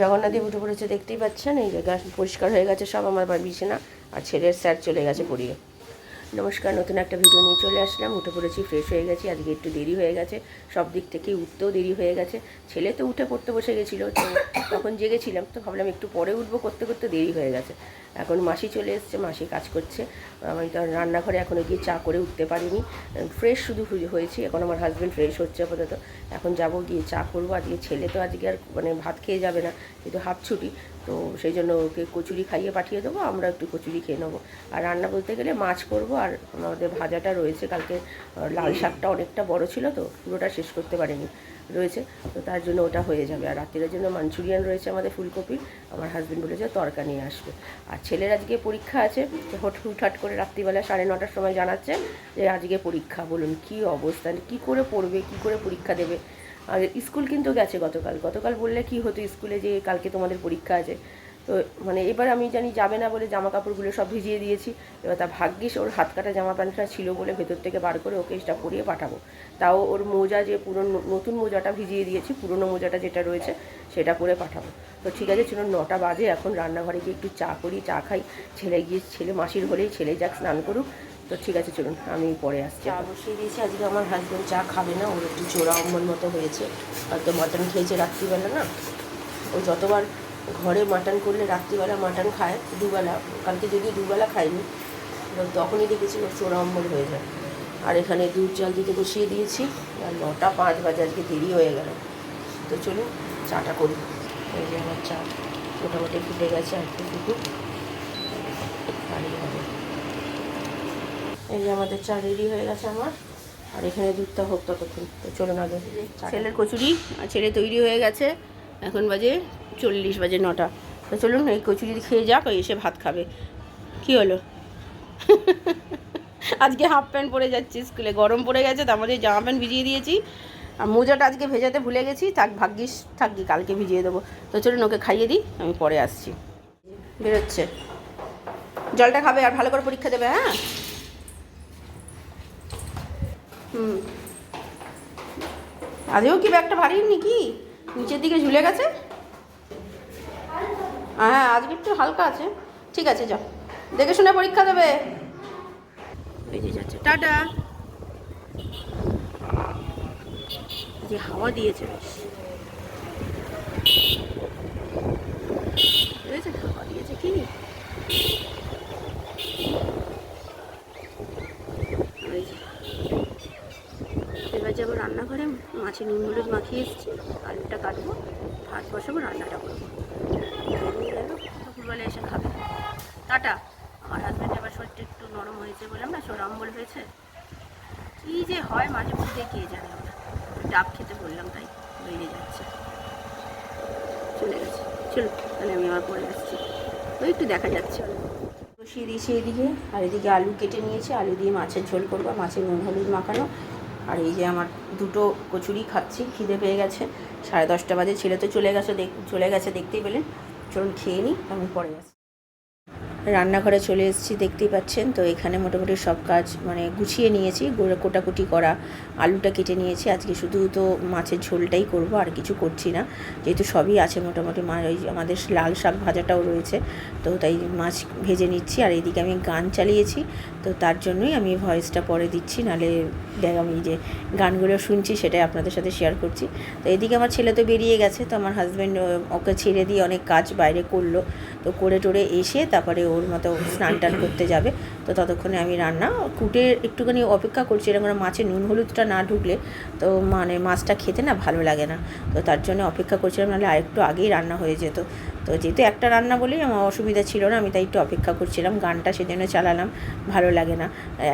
জগন্নাথদেব উঠে পড়েছে দেখতেই পাচ্ছেন, এই জায়গা পরিষ্কার হয়ে গেছে, সব আমার বিছানা, আর ছেলের স্যার চলে গেছে পড়িয়ে। নমস্কার, নতুন একটা ভিডিও নিয়ে চলে আসলাম। উঠে পড়েছি ফ্রেশ হয়ে গেছি, আজকে একটু দেরি হয়ে গেছে। সব দিক থেকে উঠতেও দেরি হয়ে গেছে। ছেলে তো উঠে পড়তে বসে গেছিল, তো তখন জেগেছিলাম, তো ভাবলাম একটু পরে উঠবো, করতে করতে দেরি হয়ে গেছে। এখন মাসি চলে এসছে, মাসি কাজ করছে। আমি তো রান্নাঘরে এখনও গিয়ে চা করে উঠতে পারিনি। ফ্রেশ শুধু হয়েছি, এখন আমার হাজব্যান্ড ফ্রেশ হচ্ছে আপাতত। এখন যাব গিয়ে চা করব, আজকে ছেলে তো আজকে আর মানে ভাত খেয়ে যাবে না কিন্তু হাফ ছুটি। তো সেই জন্য ওকে কচুরি খাইয়ে পাঠিয়ে দেবো আমরা একটু কচুরি খেয়ে নেব। আর রান্না বলতে গেলে মাছ করব আর আমাদের ভাজাটা রয়েছে কালকে লাল শাকটা অনেকটা বড় ছিল তো পুরোটা শেষ করতে পারিনি রয়েছে। তো তার জন্য ওটা হয়ে যাবে। আর রাত্রের জন্য মাঞ্চুরিয়ান রয়েছে আমাদের ফুলকপি আমার হাজব্যান্ড বলেছে তরকা নিয়ে আসবে। আর ছেলের আজকে পরীক্ষা আছে তো হট হুটহাট করে রাত্রিবেলা সাড়ে নটার সময় জানাচ্ছে যে আজকে পরীক্ষা বলুন কী অবস্থা কী করে পড়বে কী করে পরীক্ষা দেবে। আর স্কুল কিন্তু গেছে গতকাল। গতকাল বললে কি হতো স্কুলে যে কালকে তোমাদের পরীক্ষা আছে। তো মানে এবার আমি জানি যাবে না বলে জামা কাপড়গুলো সব ভিজিয়ে দিয়েছি। এবার তা ভাগ্যিস ওর হাত কাটা জামা প্যান্টটা ছিল বলে ভেতর থেকে বার করে ওকে এটা পরিয়ে পাঠাবো। তাও ওর মোজা যে পুরনো, নতুন মোজাটা ভিজিয়ে দিয়েছি, পুরনো মোজাটা যেটা রয়েছে সেটা পরে পাঠাবো। তো ঠিক আছে চলুন নটা বাজে, এখন রান্নাঘরে গিয়ে একটু চা করি, চা খাই। ছেলে গিয়ে, ছেলে মাসির হলেই ছেলে যাক, স্নান করুক। তো ঠিক আছে, চলুন, আমি পরে আসছি। চা বসিয়ে দিয়েছি, আজকে আমার হাজব্যান্ড চা খাবে না, ওর একটু চোরা অম্বল মতো হয়েছে। হয়তো মটন খেয়েছে রাত্রিবেলা, না? ও যতবার ঘরে মাটন করলে রাত্রিবেলা মাটন খায়, দুবেলা, কালকে যদিও দুবেলা এবার তখনই দেখেছি ওর চোরা অম্বল হয়ে যায়। আর এখানে দুধ জল দিতে বসিয়ে দিয়েছি, আর নটা পাঁচ বাজে, আজকে দেরি হয়ে গেল। তো চলুন, চাটা করি। এই যে আমার চা, মোটামুটি ফুটে গেছে আর একটু ফুটুক। হবে এই যে আমাদের চা রেডি হয়ে গেছে আমার। আর এখানে দুধটা হোক ততক্ষণ। তো চলুন আগে ছেলের কচুরি আর ছেলে তৈরি হয়ে গেছে। এখন বাজে চল্লিশ বাজে নটা। তো চলুন এই কচুরি খেয়ে যাক ওই এসে ভাত খাবে। কি হলো? আজকে হাফ প্যান্ট পরে যাচ্ছি স্কুলে। গরম পড়ে গেছে তার মধ্যে জামা প্যান্ট ভিজিয়ে দিয়েছি। আর মোজাটা আজকে ভেজাতে ভুলে গেছি থাক ভাগ্যিস থাকি কালকে ভিজিয়ে দেবো। তো চলুন ওকে খাইয়ে দিই আমি পরে আসছি। বেরোচ্ছে। জলটা খাবে আর ভালো করে পরীক্ষা দেবে হ্যাঁ? হুম। আদেও কি ব্যাগটা ভারী নাকি? নিচের দিকে ঝুলে গেছে? হ্যাঁ আজকে একটু হালকা আছে। ঠিক আছে যাও। দেখে শুনে পরীক্ষা দেবে। টাটা। যে হাওয়া দিয়েছে বেশ। হাওয়া দিয়েছে কি ওই যে। এবার যাব রান্নাঘরে মাছে নুন, হলুদ মাখিয়ে এসেছি, আলুটা কাটবো, ভাত বসাবো, রান্নাটা করব। গেল, দুপুরবেলা এসে খাবে। টাটা। আমার হাজব্যান্ড আবার শরীরটা একটু নরম হয়েছে বললাম না সর অম্বল হয়েছে। কী যে হয় মাঝে মধ্যে, কে জানে ওরা ডাব খেতে বললাম, তাই বেরিয়ে যাচ্ছে। চলে গেছে। চলো, তাহলে আমি আবার পরে আসছি। ওই একটু দেখা যাচ্ছে। বসিয়ে দিয়েছি এদিকে, আর এদিকে আলু কেটে নিয়েছি। আলু দিয়ে মাছের ঝোল করব মাছের নুন, হলুদ মাখানো। আর এই যে আমার দুটো কচুরি খাচ্ছি, খিদে পেয়ে গেছে। সাড়ে দশটা বাজে, ছেলে তো চলে গেছে চলে গেছে দেখতেই পেলেন চলুন খেয়ে নিই আমি পরে আসি রান্নাঘরে চলে এসেছি, দেখতেই পাচ্ছেন। তো এখানে মোটামুটি সব কাজ মানে গুছিয়ে নিয়েছি কোটাকুটি করা, আলুটা কেটে নিয়েছি। আজকে শুধু তো মাছের ঝোলটাই করব, আর কিছু করছি না। যেহেতু সবই আছে মোটামুটি, মা ওই আমাদের লাল শাক ভাজাটাও রয়েছে। তো তাই মাছ ভেজে নিচ্ছি, আর এদিকে আমি গান চালিয়েছি। তো তার জন্যই আমি ভয়েসটা পরে দিচ্ছি, নালে আমি যে গানগুলো শুনছি সেটাই আপনাদের সাথে শেয়ার করছি। তো এদিকে আমার ছেলে তো বেরিয়ে গেছে, তো আমার হাজব্যান্ড ওকে ছেড়ে দিয়ে অনেক কাজ বাইরে করল। তো করে টোরে এসে তারপরে ওর মতো স্নান টান করতে যাবে। তো ততক্ষণে আমি রান্না, কুটে একটুখানি অপেক্ষা করছি, এরকম মাছে নুন হলুদটা না ঢুকলে তো মানে মাছটা খেতে না ভালো লাগে না। তো তার জন্য অপেক্ষা করছিলাম, নাহলে আরেকটু আগেই রান্না হয়ে যেত। তো যেহেতু একটা রান্না বলেই আমার অসুবিধা ছিল না, আমি তাই একটু অপেক্ষা করছিলাম, গানটা সেজন্য চালালাম, ভালো লাগে না।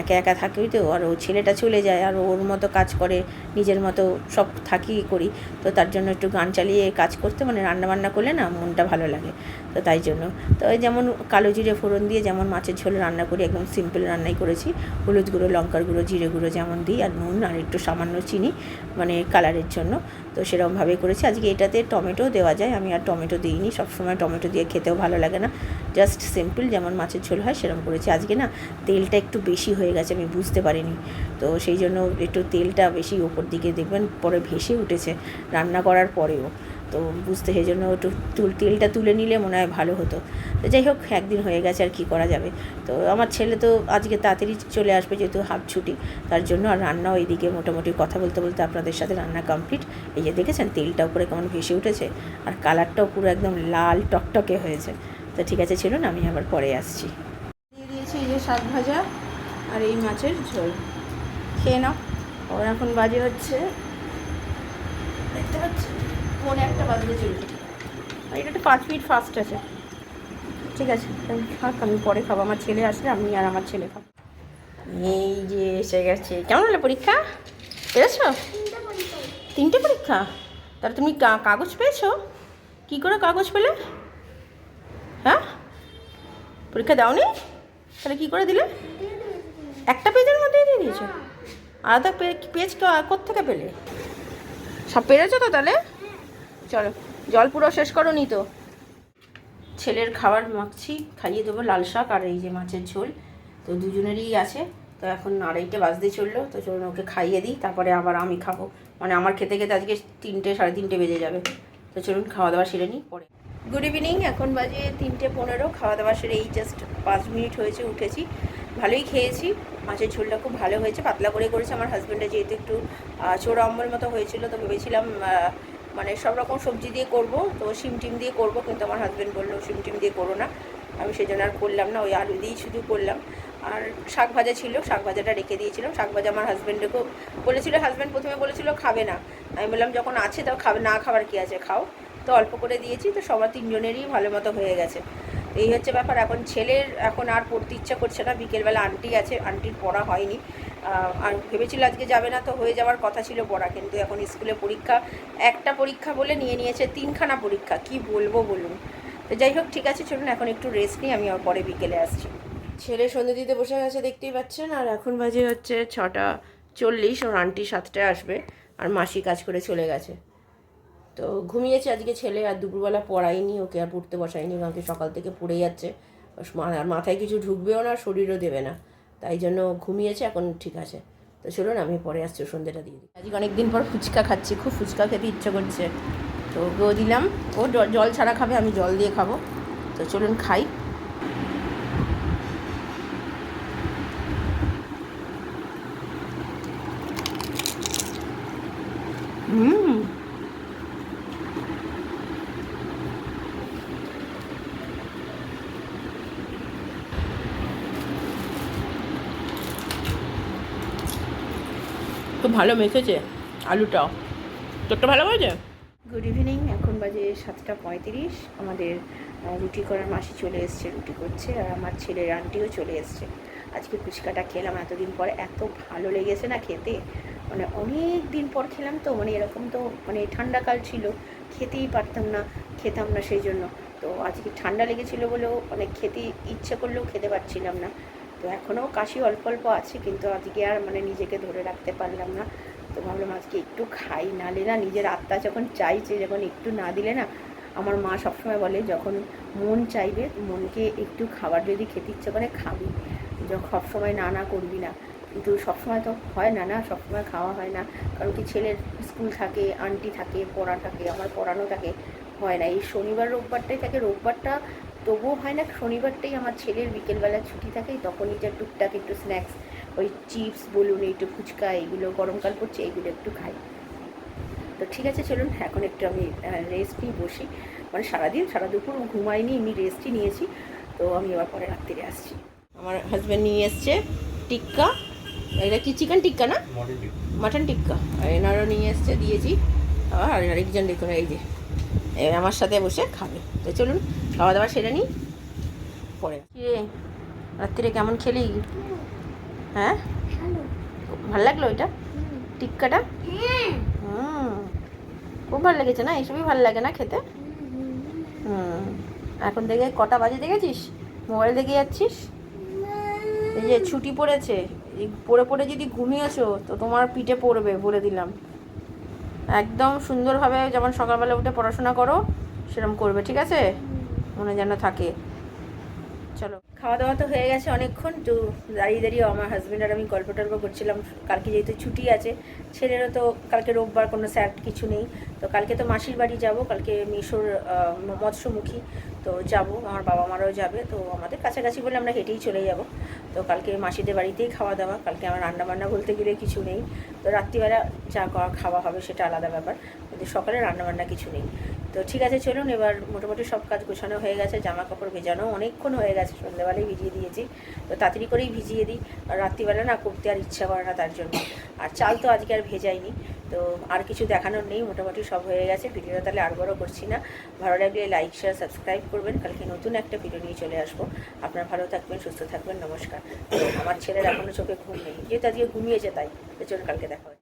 একা একা থাকি তো, আর ও ছেলেটা চলে যায়, আর ওর মতো কাজ করে, নিজের মতো সব থাকি করি, তো তার জন্য একটু গান চালিয়ে কাজ করতে মানে রান্না বান্না করলে না মনটা ভালো লাগে। তো তাই জন্য, তো যেমন কালো জিরে ফোড়ন দিয়ে যেমন মাছের ঝোল রান্না করি, একদম সিম্পল রান্নাই করেছি। হলুদ গুঁড়ো, লঙ্কার গুঁড়ো, জিরে গুঁড়ো যেমন দিই, আর নুন আর একটু সামান্য চিনি মানে কালারের জন্য। তো সেরকমভাবেই করেছি। আজকে এটাতে টমেটো দেওয়া যায়। আমি আর টমেটো দিইনি। সবসময় টমেটো দিয়ে খেতেও ভালো লাগে না। জাস্ট সিম্পল যেমন মাছের ঝোল হয় সেরকম করেছি। আজকে না তেলটা একটু বেশি হয়ে গেছে, আমি বুঝতে পারিনি। তো সেই জন্য একটু তেলটা বেশি ওপর দিকে দেখবেন, পরে ভেসে উঠেছে। রান্না করার পরেও। তো বুঝতে সেই জন্য একটু তুল তেলটা তুলে নিলে মনে হয় ভালো হতো। তো যাই হোক, একদিন হয়ে গেছে আর কি করা যাবে। তো আমার ছেলে তো আজকে তাড়াতাড়ি চলে আসবে যেহেতু হাফ ছুটি, তার জন্য আর রান্নাও এইদিকে মোটামুটি কথা বলতে বলতে আপনাদের সাথে রান্না কমপ্লিট এই যে দেখেছেন, তেলটা উপরে কেমন ভেসে উঠেছে, আর কালারটাও পুরো একদম লাল টকটকে হয়েছে। তো ঠিক আছে, চলুন, আমি আবার পরে আসছি। দিয়ে দিয়েছি এই যে শাক ভাজা আর এই মাছের ঝোল। খেয়ে নাও। ওর এখন বাজে হচ্ছে, দেখতে পাচ্ছেন? মনে একটা বাজতে চলবে আর এটা একটু পাঁচ মিনিট ফাস্ট আছে। ঠিক আছে থাক আমি পরে খাব। আমার ছেলে আসলে আমি আর আমার ছেলে খাব। এই যে এসে গেছে। কেমন হলো পরীক্ষা? পেরেছ? তিনটে পরীক্ষা? তাহলে তুমি কাগজ পেয়েছ? কি করে কাগজ পেলে? হ্যাঁ? পরীক্ষা দাওনি? তাহলে কি করে দিলে? একটা পেজের মধ্যেই দিয়ে দিয়েছ? আলাদা পেজ কোথেকে পেলে? সব পেরেছ তো তাহলে? চলো, জল পুরো শেষ করো নি তো? ছেলের খাবার মাখছি, খাইয়ে দেবো লাল শাক আর এই যে মাছের ঝোল। তো দুজনেরই আছে, তো এখন আড়াইটে বাজতে চলল, তো চলুন ওকে খাইয়ে দিই, তারপরে আবার আমি খাব। মানে আমার খেতে খেতে আজকে তিনটে, সাড়ে তিনটে বেজে যাবে। তো চলুন খাওয়া দাওয়া সেরে নিই, পরে। গুড ইভিনিং এখন বাজে তিনটে পনেরো খাওয়া দাওয়া সেরে এই জাস্ট পাঁচ মিনিট হয়েছে, উঠেছি। ভালোই খেয়েছি, মাছের ঝোলটা খুব ভালো হয়েছে, পাতলা করে করেছে আমার হাজব্যান্ডের যেহেতু একটু চোর অম্বল মতো হয়েছিল, তো ভেবেছিলাম মানে সব রকম সবজি দিয়ে করব, তো শিম টিম দিয়ে করব, কিন্তু আমার হাজব্যান্ড বলল, শিম টিম দিয়ে করো না। আমি সেই জন্য আর করলাম না, ওই আলু দিয়েই শুধু করলাম। আর শাক ভাজা ছিল, শাক ভাজাটা রেখে দিয়েছিলাম। শাক ভাজা আমার হাজব্যান্ডকেও বলেছিল হাজব্যান্ড প্রথমে বলেছিল, খাবে না। আমি বললাম, যখন আছে তাও খাবে, না খাবার কি আছে, খাও। তো অল্প করে দিয়েছি, তো সবার তিনজনেরই ভালো মতো হয়ে গেছে। এই হচ্ছে ব্যাপার, এখন ছেলের এখন আর পড়তে ইচ্ছা করছে না, বিকেলবেলা আন্টি আছে আন্টির পড়া হয়নি। আর ভেবেছিল আজকে যাবে না তো হয়ে যাওয়ার কথা ছিল পড়া কিন্তু এখন স্কুলে পরীক্ষা, একটা পরীক্ষা বলে নিয়ে নিয়েছে, তিনখানা পরীক্ষা, কি বলব বলুন। তো যাই হোক, ঠিক আছে, চলুন, এখন একটু রেস্ট নিই, আমি আবার পরে বিকেলে আসছি। ছেলে সন্ধে দিতে বসে গেছে, দেখতেই পাচ্ছেন, আর এখন বাজে হচ্ছে ছটা চল্লিশ, ওর আন্টি সাতটায় আসবে, আর মাসি কাজ করে চলে গেছে। তো ঘুমিয়েছে আজকে ছেলে, আর দুপুরবেলা পড়াইনি ওকে আর পড়তে বসাইনি কারণ সকাল থেকে পড়ে যাচ্ছে আর মাথায় কিছু ঢুকবেও না, শরীরও দেবে না। তাই জন্য ঘুমিয়েছে, এখন ঠিক আছে। তো চলুন, আমি পরে আসছি সন্ধ্যেটা দিয়ে দিই। আজকে অনেকদিন পর ফুচকা খাচ্ছি, খুব ফুচকা খেতে ইচ্ছে করছে। তো ওকেও দিলাম। ও জল ছাড়া খাবে, আমি জল দিয়ে খাব। তো চলুন, খাই হুম ভালো মেখেছে আলুটাও। তোরটা ভালো হয়েছে? গুড ইভিনিং এখন বাজে সাতটা পঁয়ত্রিশ। আমাদের রুটি করার মাসি চলে এসছে, রুটি করছে, আর আমার ছেলের আন্টিও চলে এসছে। আজকে ফুচকাটা খেলাম এতদিন পর, এত ভালো লেগেছে না খেতে। মানে অনেক দিন পর খেলাম তো মানে এরকম তো মানে ঠান্ডাকাল ছিল, খেতেই পারতাম না, খেতাম না সেই জন্য। তো আজকে ঠান্ডা লেগেছিলো বলেও অনেক খেতে ইচ্ছে করলেও খেতে পারছিলাম না। তো এখনও কাশি অল্প অল্প আছে, কিন্তু আজকে আর মানে নিজেকে ধরে রাখতে পারলাম না। তো ভাবলাম আজকে একটু খাই নালে না নিজের আত্মা যখন চাইছে, যখন একটু না দিলে না, আমার মা সবসময় বলে, যখন মন চাইবে, মনকে একটু খাবার যদি খেতে ইচ্ছে করে, খাবি। যখন সবসময় না না করবি না। কিন্তু সবসময় তো হয় না না? সবসময় খাওয়া হয় না। কারণ কি ছেলের স্কুল থাকে, আন্টি থাকে, পড়া থাকে, আমার পড়ানো থাকে, হয় না। এই শনিবার, রোববারটাই থাকে, রোববারটা তবুও হয় না শনিবারটাই আমার ছেলের বিকেলবেলা ছুটি থাকে তখনই যা টুকটাক একটু স্ন্যাক্স ওই চিপস বলুন একটু ফুচকা এইগুলো গরমকাল পড়ছে এইগুলো একটু খাই। তো ঠিক আছে চলুন এখন একটু আমি রেস্ট নিয়ে বসি। মানে সারাদিন সারা দুপুর ঘুমাইনি এমনি রেস্টই নিয়েছি। তো আমি এবার পরে রাত্রিরে আসছি। আমার হাজব্যান্ড নিয়ে এসছে টিক্কা। এটা কি চিকেন টিক্কা না? মাটন টিক্কা। আর এনারও নিয়ে এসছে দিয়েছি। আর আরেকজন দেখুন এই যে। এ আমার সাথে বসে খাবে। তো চলুন খাওয়া দাওয়া সেরে নিই পরে। রাত্রিরে কেমন খেলি? হ্যাঁ? ভালো। লাগল ওইটা? টিক্কাটা? হুম। খুব ভালো লেগেছে না? এইসবই ভালো লাগে না খেতে? হুম। এখন দেখে কটা বাজে দেখেছিস? মোবাইল দেখে যাচ্ছিস? এই যে ছুটি পড়েছে এই পড়ে পড়ে যদি ঘুমিয়েছো তো তোমার পিঠে পড়বে বলে দিলাম। একদম সুন্দরভাবে যেমন সকালবেলা উঠে পড়াশোনা করো সেরকম করবে, ঠিক আছে? মনে যেন থাকে। চলো। খাওয়া দাওয়া তো হয়ে গেছে অনেকক্ষণ। তো দাঁড়িয়ে দাঁড়িয়ে আমার হাজব্যান্ড আর আমি গল্প টল্প করছিলাম। কালকে যেহেতু ছুটি আছে, ছেলেরও তো কালকে রোববার কোনো স্যার কিছু নেই। তো কালকে তো মাসির বাড়ি যাব, কালকে মিশোর মৎস্যমুখী। তো যাব, আমার বাবা মারাও যাবে। তো আমাদের কাছাকাছি বলে আমরা হেঁটেই চলে যাব। তো কালকে মাসিদের বাড়িতেই খাওয়া দাওয়া কালকে আমার রান্না বান্না বলতে গেলে কিছু নেই। তো রাত্রিবেলা যা খাওয়া হবে সেটা আলাদা ব্যাপার। কিন্তু সকালে রান্না বান্না কিছু নেই। তো ঠিক আছে, চলুন এবার মোটামুটি সব কাজ গোছানো হয়ে গেছে জামা কাপড় ভেজানো অনেকক্ষণ হয়ে গেছে, সন্ধ্যেবেলায় ভিজিয়ে দিয়েছি। তো তাড়াতাড়ি করেই ভিজিয়ে দিই, আর রাত্রিবেলা না করতে আর ইচ্ছা করে না তার জন্য। আর চাল তো আজকে আর ভেজাইনি, তো আর কিছু দেখানোর নেই, মোটামুটি সব হয়ে গেছে। ভিডিওটা তাহলে আর বড় করছি না। ভালো লাগলে লাইক শেয়ার সাবস্ক্রাইব করবেন। কালকে নতুন একটা ভিডিও নিয়ে চলে আসব। আপনার ভালো থাকবেন, সুস্থ থাকবেন, নমস্কার। আমার ছেলের এখনও চোখে ঘুম নেই যেহেতু আজকে ঘুমিয়েছে তাই। তো চলুন কালকে দেখা